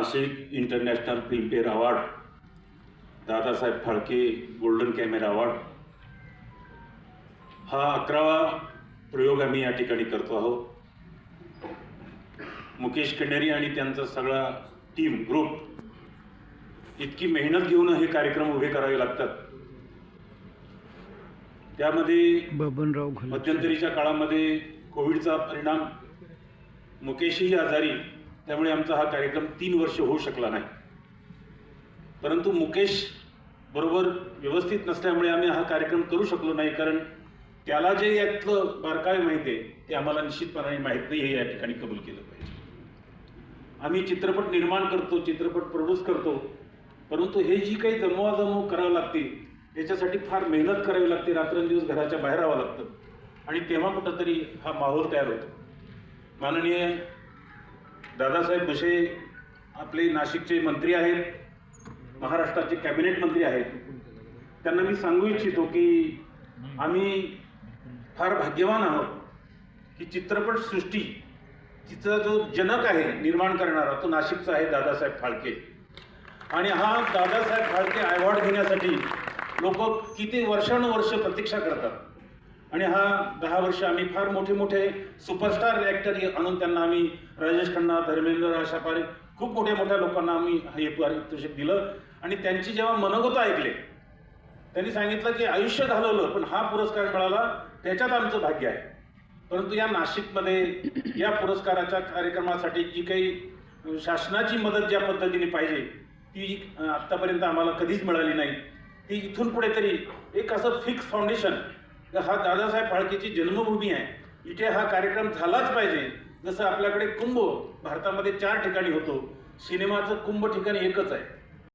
Nashik international Filmfare award Dadasaheb Phalke golden camera award हा अकरावा प्रयोग आम्ही या ठिकाणी करतो आहोत. मुकेश खंडेरी आणि त्यांचा सगळा टीम ग्रुप इतकी मेहनत घेऊन हे कार्यक्रम उभे करावे लागतात. त्यामध्ये बबनराव मध्यंतरीच्या काळामध्ये कोविडचा परिणाम मुकेशही आजारी त्यामुळे आमचा हा कार्यक्रम तीन वर्ष होऊ शकला नाही. परंतु मुकेश बरोबर व्यवस्थित नसल्यामुळे आम्ही हा कार्यक्रम करू शकलो नाही कारण त्याला जे यातलं बारकावे माहिती आहे ते आम्हाला निश्चितपणाने माहीत नाही हे या ठिकाणी कबूल केलं पाहिजे. आम्ही चित्रपट निर्माण करतो चित्रपट प्रोड्यूस करतो परंतु हे जी काही जमवाजमव करावं लागते याच्यासाठी फार मेहनत करावी लागते रात्रंदिवस घराच्या बाहेर राहावं लागतं. आणि तेव्हा कुठंतरी हा माहोल तयार होतो. माननीय दादासाहेब भुसे आपले नाशिकचे मंत्री आहेत महाराष्ट्राचे कॅबिनेट मंत्री आहेत. त्यांना मी सांगू इच्छितो की आम्ही फार भाग्यवान आहोत की चित्रपटसृष्टी तिचा जो जनक आहे निर्माण करणारा तो नाशिकचा आहे दादासाहेब फाळके. आणि हा दादासाहेब फाळके अवॉर्ड घेण्यासाठी लोक किती वर्षानुवर्ष प्रतीक्षा करतात. आणि हा दहा वर्ष आम्ही फार मोठे मोठे सुपरस्टार ॲक्टर आणून त्यांना आम्ही राजेश खन्ना धर्मेंद्र आशा पारे खूप मोठ्या मोठ्या लोकांना आम्ही हे पारितोषिक दिलं. आणि त्यांची जेव्हा मनोगत ऐकले त्यांनी सांगितलं की आयुष्य घालवलं पण हा पुरस्कार मिळाला त्याच्यात आमचं भाग्य आहे. परंतु या नाशिकमध्ये या पुरस्काराच्या कार्यक्रमासाठी जी काही शासनाची मदत ज्या पद्धतीने पाहिजे ती आत्तापर्यंत आम्हाला कधीच मिळाली नाही. ती इथून पुढे तरी एक असं फिक्स फाउंडेशन हा दादासाहेब फाळकेची जन्मभूमी आहे. इथे हा कार्यक्रम झालाच पाहिजे. जसं आपल्याकडे कुंभ भारतामध्ये चार ठिकाणी होतो. सिनेमाचं कुंभ ठिकाणी एकच आहे.